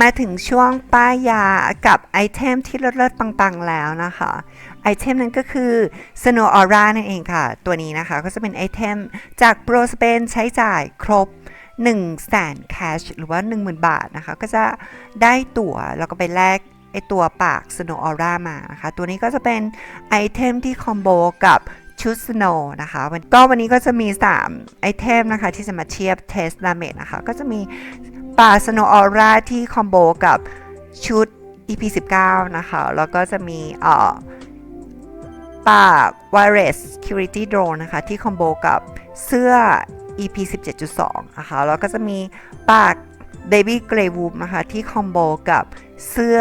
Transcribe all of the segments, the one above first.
มาถึงช่วงป้ายยากับไอเทมที่เลิศๆปังๆแล้วนะคะ ไอเทมนั้นก็คือ Snow Aura นั่นเองค่ะ ตัวนี้นะคะก็จะเป็นไอเทมจาก Pro Spain ใช้จ่ายครบ1 0 0 0 0แสนแคชหรือว่า 10,000 บาทนะคะ ก็จะได้ตั๋วแล้วก็ไปแลกไอตัวปาก Snow Aura มานะคะ ตัวนี้ก็จะเป็นไอเทมที่คอมโบกับชุด Snow นะคะก็วันนี้ก็จะมี 3 ไอเทมนะคะ ที่จะมาเทียบเทสดาเมจนะคะ ก็จะมี ปาก Snow Aura ที่คอมโบกับชุด EP 19 นะคะ แล้วก็จะมีเอ่อปาก Wireless Security Drone นะคะ ที่คอมโบกับเสื้อ EP 17.2 นะคะ แล้วก็จะมีปาก Baby Grey Wolf นะคะ ที่คอมโบกับเสื้อ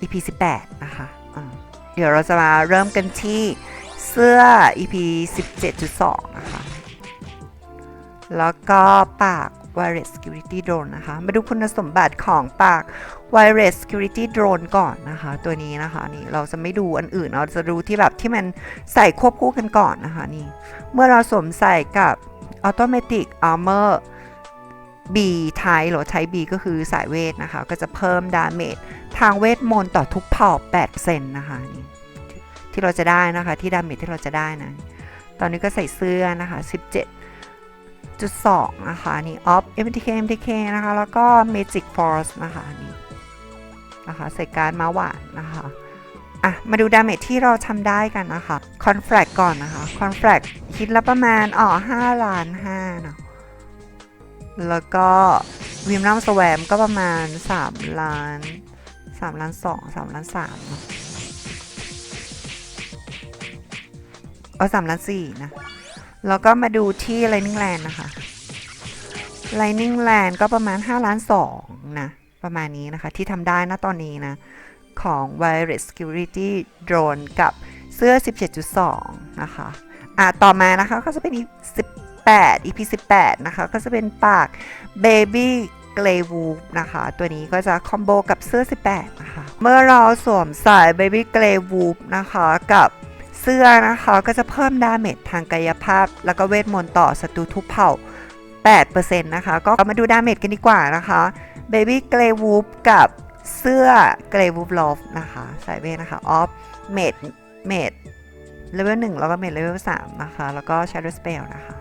EP 18 นะคะเดี๋ยวเราจะมาเริ่มกันที่เสื้อ EP 17.2 นะคะ แล้วก็ปาก Wireless Security Drone นะคะ มาดูคุณสมบัติของปาก Wireless Security Drone ก่อนนะคะ ตัวนี้นะคะนี่เราจะไม่ดูอันอื่น เราจะดูที่แบบที่มันใส่ควบคู่กันก่อนนะคะนี่ เมื่อเราสวมใส่กับ Automatic Armor B Type หรือ Type B ก็คือสายเวทนะคะ ก็จะเพิ่มดาเมจทางเวทมนต์ต่อทุกเผ่า8%นนะคะนี่ที่เราจะได้นะคะที่ดาเมจที่เราจะได้นะ ตอนนี้ก็ใส่เสื้อนะคะ 17 17.2 นะคะนี่ Off MTK MTK นะคะ แล้วก็ Magic Force นะคะนี่นะคะใส่การมาหวานนะคะอะ มาดูดาเมจที่เราทำได้กันนะคะคอนแฟลกก่อนนะคะคอนแฟลกคิดละประมาณอ๋อ5ล้าน5เนาะแล้วก็วิมลัมสแวมก็ประมาณ 3 ล้าน 3 ล้าน 2 3 ล้าน3เนาะเอา3ล้าน4นะ แล้วก็มาดูที่ Lightning Land นะคะ Lightning Land ก็ประมาณ5ล้าน2นะ ประมาณนี้นะคะ ที่ทำได้นะตอนนี้นะ ของ Wireless Security Drone กับเสื้อ 17.2 นะคะ อะ ต่อมานะคะ ก็จะเป็น 18 EP 18 นะคะ ก็จะเป็นปาก Baby Grey Wolf นะคะ ตัวนี้ก็จะคอมโบกับเสื้อ 18 นะคะ เมื่อเราสวมใส่ Baby Grey Wolf นะคะ กับ เสื้อนะคะก็จะเพิ่มดาเมจทางกายภาพ แล้วก็เวทมนต์ต่อศัตรูทุกเผ่า 8%นะคะ ก็มาดูดาเมจกันดีกว่านะคะ Baby Grey Wolf กับเสื้อ Grey Wolf Love นะคะสายเวทนะคะ Off Made Made Level 1แล้วก็ Made Level 3นะคะ แล้วก็ Shadow Spell นะคะ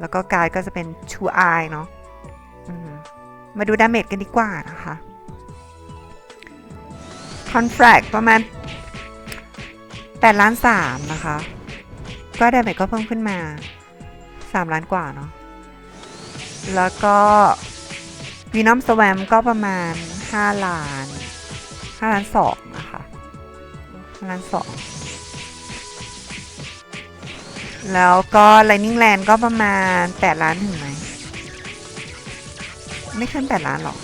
แล้วก็การก็จะเป็น True Eye เนาะมาดูดาเมจกันดีกว่านะคะ Contract ประมาณ 8ล้าน3นะคะ ก็ดาเมจก็เพิ่มขึ้นมา 3 ล้านกว่าเนาะ แล้วก็วีนอมสแวมก็ประมาณ 5 ล้าน 5 ล้าน2นะคะ5ล้าน2แล้วก็ Lightning Land ก็ประมาณ 8 ล้านถึงไหม ไม่ขึ้น 8 ล้านหรอก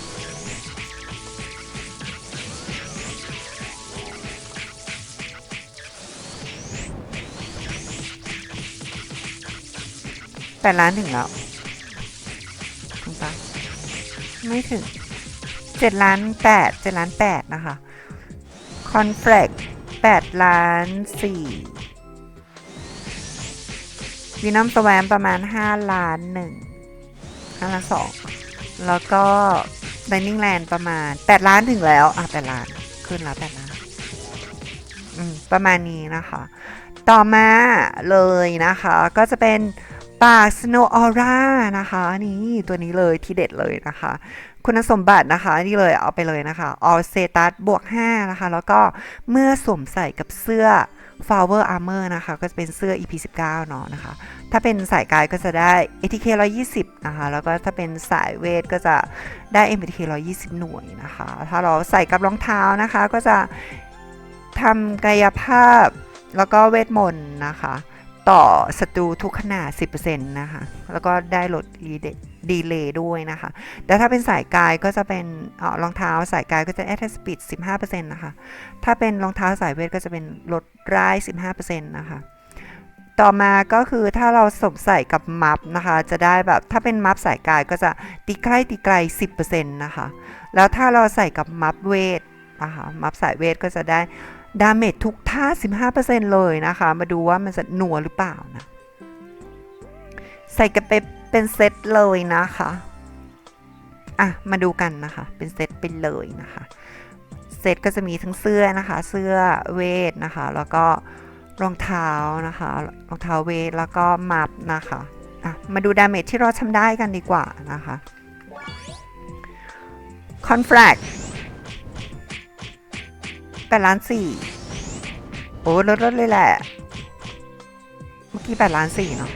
8ล้านถึงแล้วถึงปะไม่ถึงเจ็ดล้านแปดเจ็ดล้านแปดนะคะคอนแฟลกแปดล้านสี่วีนัมสแวมประมาณห้าล้านหนึ่งห้าล้านสองแล้วก็ Dining Land ประมาณ8ล้านถึงแล้ว อะ8ล้าน ขึ้นแล้ว8ล้านอืมประมาณนี้นะคะ ต่อมาเลยนะคะ ก็จะเป็น ปาก Snow Aura นะคะนี่ตัวนี้เลยที่เด็ดเลยนะคะ คุณสมบัตินะคะนี่เลยเอาไปเลยนะคะ All Stat บวก5นะคะ แล้วก็เมื่อสวมใส่กับเสื้อ Flower Armor นะคะ ก็จะเป็นเสื้อ EP 19เนาะนะคะ ถ้าเป็นสายกายก็จะได้ ATK 120 นะคะ แล้วก็ถ้าเป็นสายเวทก็จะได้ MTK 120 หน่วยนะคะ ถ้าเราใส่กับรองเท้านะคะ ก็จะทำกายภาพแล้วก็เวทมนต์นะคะ ต่อศัตรูทุกขนาด 10%นะคะ แล้วก็ได้ลดดีเลย์ด้วยนะคะ แต่ถ้าเป็นสายกายก็จะเป็นเออรองเท้าสายกายก็จะ attack speed 15%นะคะ ถ้าเป็นรองเท้าสายเวทก็จะเป็นลดร้าย 15%นะคะ ต่อมาก็คือถ้าเราสวมใส่กับมัฟนะคะ จะได้แบบถ้าเป็นมัฟสายกายก็จะตีใกล้ตีไกล 10%นะคะ แล้วถ้าเราใส่กับมัฟเวทนะคะ มัฟสายเวทก็จะได้ ดาเมจทุกท่า 15%เลยนะคะ มาดูว่ามันจะหนัวหรือเปล่านะ ใส่กันไปเป็นเซตเลยนะคะ อะ มาดูกันนะคะ เป็นเซตไปเลยนะคะ เซตก็จะมีทั้งเสื้อนะคะ เสื้อเวทนะคะ แล้วก็รองเท้านะคะ รองเท้าเวท แล้วก็มัฟนะคะ อะ มาดูดาเมจที่เราทำได้กันดีกว่านะคะคอนแฟลก แปดล้านสี่โอ้ลดลดเลยแหละ เมื่อกี้แปดล้านสี่เนาะ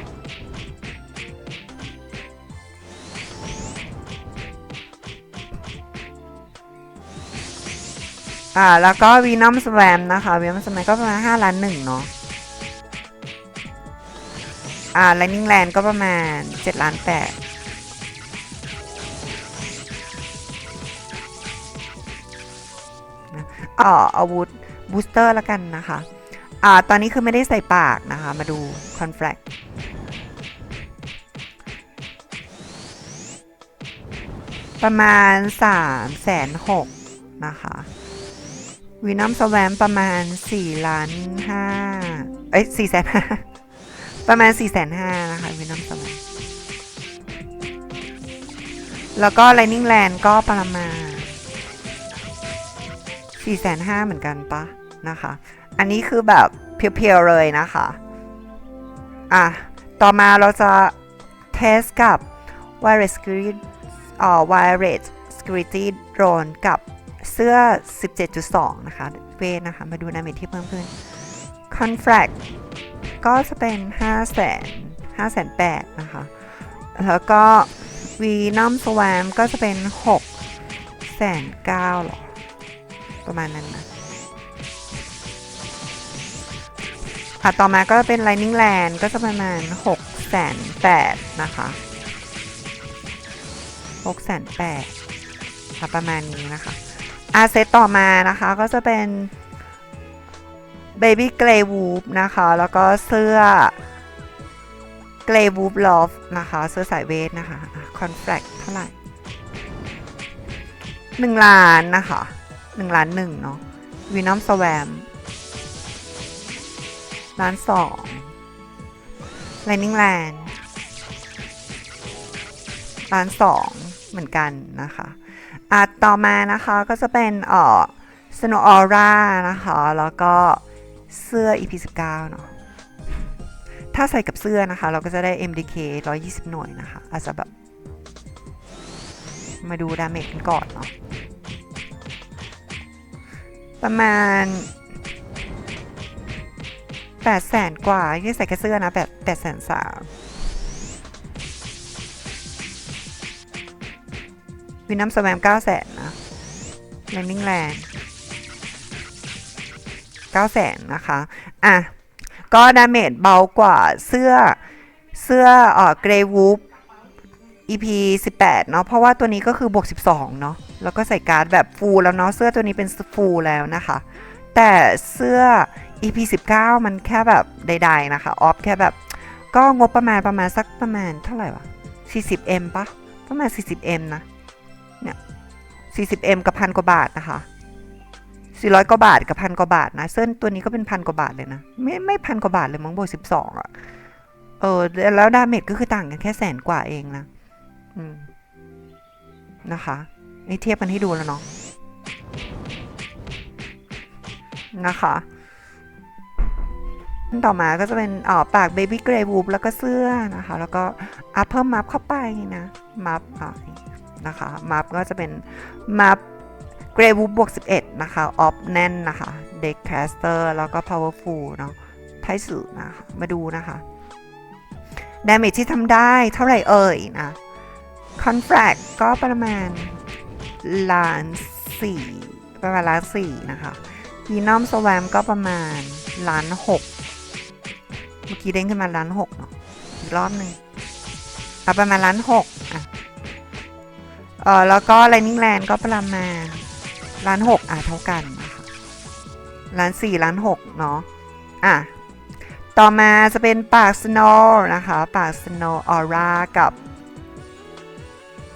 อ่า แล้วก็วีนอมสแวมนะคะวีนอมสแวมก็ประมาณ5ล้านหนึ่งเนาะอ่าไลนิ่งแลนด์ก็ประมาณ7ล้านแปด อ๋ออาวุธบูสเตอร์แล้วกันนะคะอ่าตอนนี้คือไม่ได้ใส่ปากนะคะ มาดูคอนแฟลกประมาณ3แสนหกนะคะวีนอมสแวมประมาณ4ล้านห้าเอ้ย4แสนห้าประมาณ4แสนห้านะคะวีนอมสแวมแล้วก็ไลนิ่งแลนก็ประมาณ 4แสนห้าเหมือนกันปะนะคะ อันนี้คือแบบเพียวๆเลยนะคะ อะ ต่อมาเราจะเทสกับ Wireless Security อ่อ Wireless Security Drone กับเสื้อ 17.2 นะคะ เวทนะคะ มาดูดาเมจที่เพิ่มขึ้น Contract ก็จะเป็น 5 0 0 0 0 0 5 8 0 0นะคะ แล้วก็ Venom Swarm ก็จะเป็น6 9 0 0 0หรอ ประมาณนั้นนะค่ะ ต่อมาก็เป็น Lightning Land ก็จะประมาณ6 8 0 0 0นะคะ6 8 0 0 0ค่ะประมาณนี้นะคะอาเซตต่อมานะคะก็จะเป็น Baby Grey Wolf นะคะ แล้วก็เสื้อ Grey Wolf Love นะคะ เสื้อสายเวทนะคะ Contract เท่าไหร่ 1 ล้านนะคะ 1ล้านหนึ่งเนาะ Venom Swarm ล้านสอง Lightning Land ล้านสองเหมือนกันนะคะอะต่อมานะคะก็จะเป็นเอ่อ Snow Aura นะคะ แล้วก็เสื้อ EP 19 เนาะถ้าใส่กับเสื้อนะคะ เราก็จะได้ MDK 120 หน่วยนะคะ อาจจะแบบ มาดูดาเมจกันก่อนเนาะ ประมาณ8 0 0แสนกว่าที่ใส่แค่เสื้อนะแบบ8 0 0แสนสามวินัมสแวม9 0 0แสนนะแลนดิ้งแลนด์9 0 0แสนนะคะ อะ ก็ดาเมจเบากว่าเสื้อเสื้อเอ่อเกรวูฟ EP 18 เนาะเพราะว่าตัวนี้ก็คือบวก 12 เนาะแล้วก็ใส่การ์ดแบบฟูลแล้วเนาะเสื้อตัวนี้เป็นฟูลแล้วนะคะ แต่เสื้อ EP 19 มันแค่แบบใดๆนะคะ ออฟแค่แบบ ก็งบประมาณประมาณสักประมาณเท่าไหร่วะ 40M ปะประมาณ 40M นะเนี่ย 40M กับพันกว่าบาทนะคะ 400 กว่าบาทกับพันกว่าบาทนะ เส้นตัวนี้ก็เป็นพันกว่าบาทเลยนะ ไม่ไม่พันกว่าบาทเลยมั้งบวก12อะ่ะเออแล้วดาเมจก็คือต่างกันแค่แสนกว่าเองนะ นะคะนี่เทียบกันให้ดูแล้วเนาะนะคะต่อมาก็จะเป็นอ๋อปาก Baby Grey Wolf แล้วก็เสื้อนะคะ แล้วก็อัพเพิ่มมัฟเข้าไปนะมัฟอ่านะคะมัฟก็จะเป็นมัฟ Grey Wolf บวก 11 นะคะ ออฟแน่นนะคะเด็กแคสเตอร์แล้วก็ Powerful เนาะไทสื่อนะคะมาดูนะคะดาเมจที่ทำได้เท่าไหร่เอ่ยนะ คอนแฟลกก็ประมาณล้านสี่ประมาณล้านสี่นะคะวีนอมสแวมก็ประมาณล้านหกเมื่อกี้เด้งขึ้นมาล้านหกเนาะอีกรอบหนึ่งเอาประมาณล้านหกอะเออแล้วก็ไลนิ่งแลนก็ประมาณล้านหกอะเท่ากันนะคะล้านสี่ล้านหกเนาะอะต่อมาจะเป็นปากสโนว์นะคะ ปากสโนว์ออร่ากับ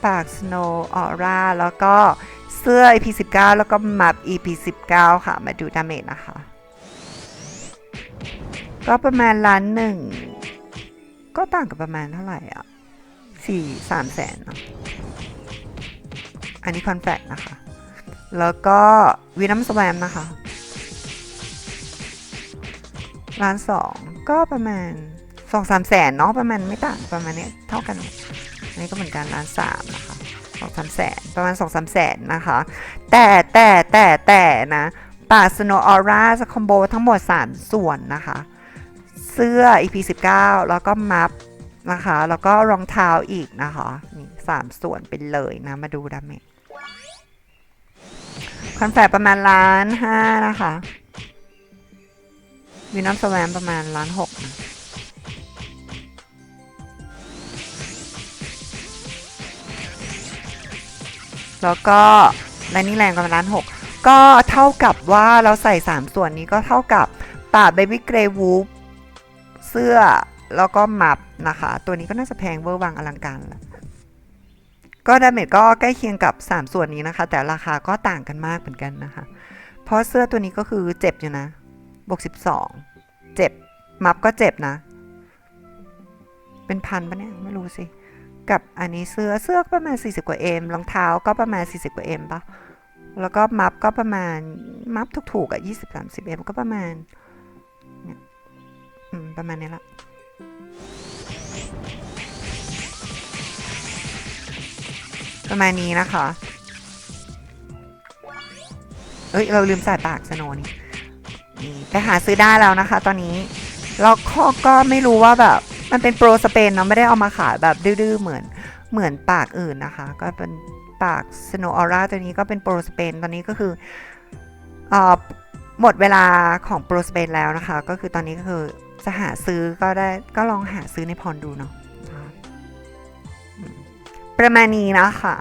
ปาก Snow Aura แล้วก็เสื้อ EP 19 แล้วก็มับ EP 19 ค่ะ มาดูดาเมจนะคะ ก็ประมาณล้านหนึ่ง ก็ต่างกับประมาณเท่าไหร่อะสี่สามแสนเนอะอันนี้คอนแฟกนะคะ แล้วก็วีนัมสแวมนะคะล้านสองก็ประมาณสองสามแสนเนาะประมาณไม่ต่างประมาณเนี้ยเท่ากัน นนี้ก็เหมือนกันล้านสามนะคะสองสามแสนประมาณสองสามแสนนะคะ แต่แต่แต่แต่นะป่าสโนออร่าจะคอมโบทั้งหมด 3 ส่วนนะคะ เสื้อ EP 19 แล้วก็มัฟนะคะ แล้วก็รองเท้าอีกนะคะนี่สามส่วนไปเลยนะ มาดูดาเมจคอนแฟประมาณล้านห้านะคะวินัมสแวมประมาณล้านหกนะ แล้วก็และนี่แรงประมาณล้านหกก็เท่ากับว่าเราใส่ 3 ส่วนนี้ก็เท่ากับปาดเบบี้เกรย์วูฟเสื้อแล้วก็มับนะคะ ตัวนี้ก็น่าจะแพงเวอร์วังอลังการแหละก็ดาเมจก็ใกล้เคียงกับ 3 ส่วนนี้นะคะ แต่ราคาก็ต่างกันมากเหมือนกันนะคะ เพราะเสื้อตัวนี้ก็คือเจ็บอยู่นะบวก12 เจ็บ มับก็เจ็บนะ เป็นพันปะเนี่ย ไม่รู้สิ กับอันนี้เสื้อเสื้อประมาณ 40 กว่าเอ็มรองเท้าก็ประมาณ 40 กว่าเอ็มปะแล้วก็มัฟก็ประมาณมัฟถูกๆอะ20 30เอ็มก็ประมาณเนี่ยอืมประมาณนี้ละประมาณนี้นะคะ เอ้ย เราลืมใส่ปากสโนนี่ ไปหาซื้อได้แล้วนะคะ ตอนนี้ แล้วก็ก็ไม่รู้ว่าแบบ มันเป็นโปรสเปนเนาะไม่ได้เอามาขายแบบดื้อๆเหมือนเหมือนปากอื่นนะคะ ก็เป็นปาก Snow Aura ตัวนี้ก็เป็นโปรสเปนตอนนี้ก็คืออ่อหมดเวลาของโปรสเปนแล้วนะคะ ก็คือตอนนี้ก็คือจะหาซื้อก็ได้ก็ลองหาซื้อในพรดูเนาะประมาณนี้นะคะ